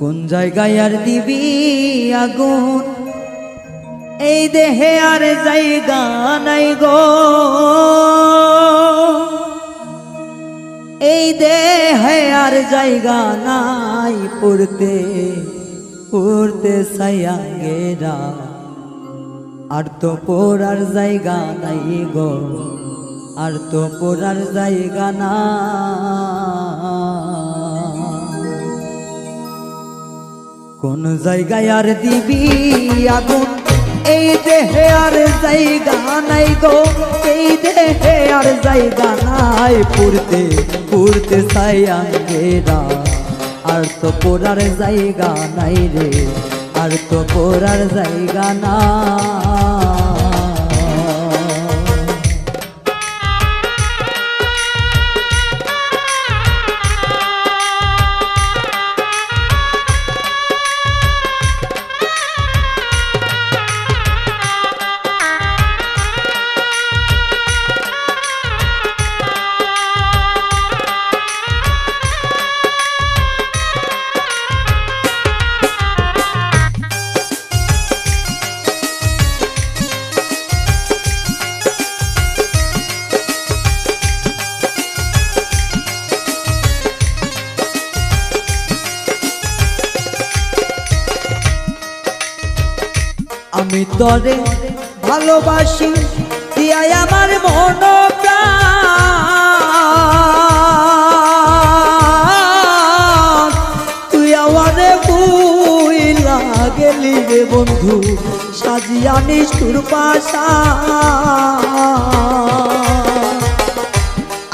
কোন জায়গায় আর দিবি আগুন? এই দেহে আর জায়গা নাই গো। এই দেহে আর জায়গা নাই পড়তে পড়তে সাইয়াঙ্গেরা আর তো পড়ার জায়গা নাই গো, আর তো পড়ার জায়গা না কোন জায়গায় আর দিবি আগুন? এই দেহে আর জায়গা নাই গো। এই দেহে আর জায়গা নাই। পুরতে পুরতে আঙ্গেরা। আর তো পোড়ার জায়গা নাই রে। আর তো পোড়ার জায়গা না আমি তরে ভালোবাসি, দিয়াই আমার মন তুই আমারে বুই লাগেলি রে বন্ধু, সাজিয়া নিষ্ঠুর পাশা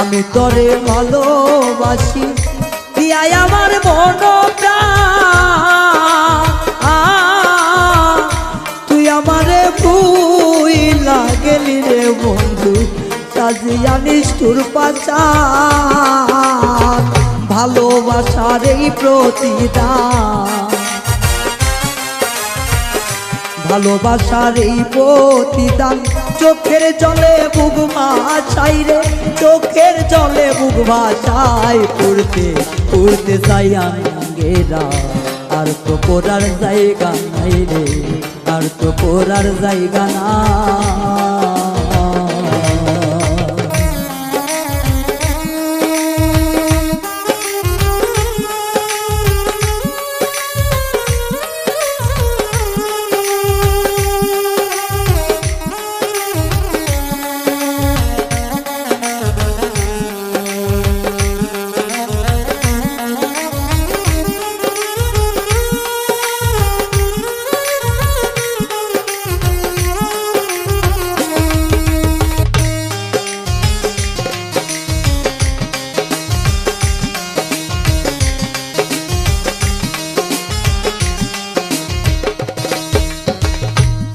আমি তরে ভালোবাসি, দিয়াই আমার মন প্রাণ। লাগেলি রে বন্ধু সাজিয়া নিষ্ঠুর পাচার ভালোবাসার এই প্রতিদান। ভালোবাসার এই প্রতিদান, চোখের জলে বুক ভাসাই রে, চোখের জলে বুক ভাসাই। পড়তে পড়তে চাই আঙ্গেরা, আর তো পড়ার জায়গা নাই রে, আর তো পড়ার জায়গা না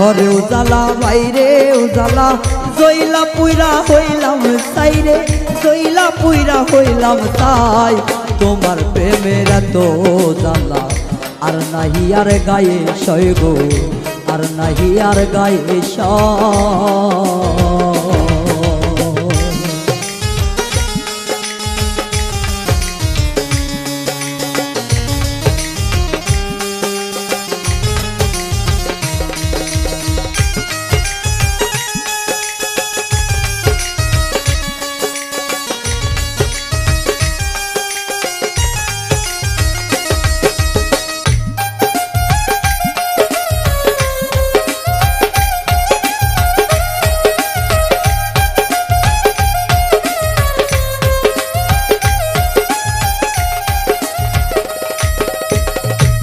ঘরে উজালা, বাইরে উজালা। জইলা পুইরা হইলাম তাই রে জইলা পুইরা হইলাম তাই। তোমার প্রেমের এত জালা আর নাহি আর গায়ে সয় গো, আর নাহি আর গায়ে সয়।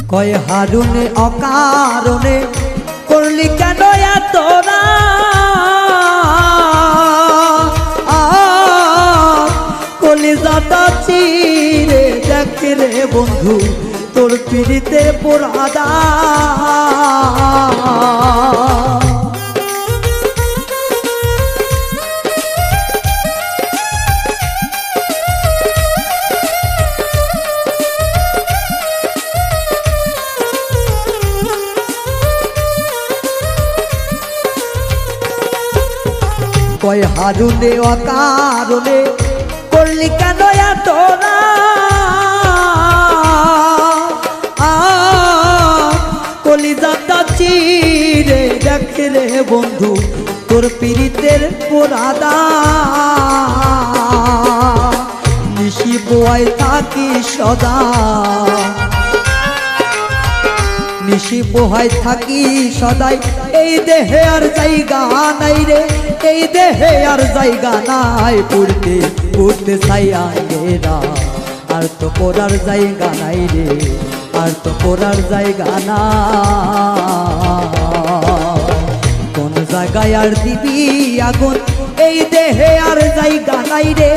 কয় হারুনে অকারণে করলি কেন তোরা কলিজাটা চিরে দেখে রে বন্ধু তোর পিড়িতে পোড়াদা কয় হারুনে, অকারণে করলি কেন তোরা কলিজাটা চিরে দেখে রে বন্ধু, তোর পীড়িতের পোড়াদা। নিশি বোয়াই থাকি সদা। পোহাই থাকি সদাই। এই দেহে আর জায়গা নাই রে, এই দেহে আর জায়গা নাই। পড়তে পড়তে ছাইয়া গেরা আর তো পড়ার জায়গা নাই রে, আর তো পড়ার জায়গা না কোন জায়গায় আর দিবি আগুন, এই দেহে আর জায়গা নাই রে,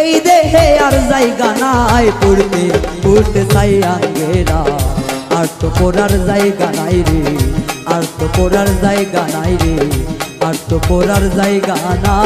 এই দেহে আর জায়গা নাই। পড়তে পড়তে ছাইয়া গেরা আর তো পড়ার জায়গা নাই রে, আর তো পড়ার জায়গা নাই রে, আর তো পড়ার জায়গা না।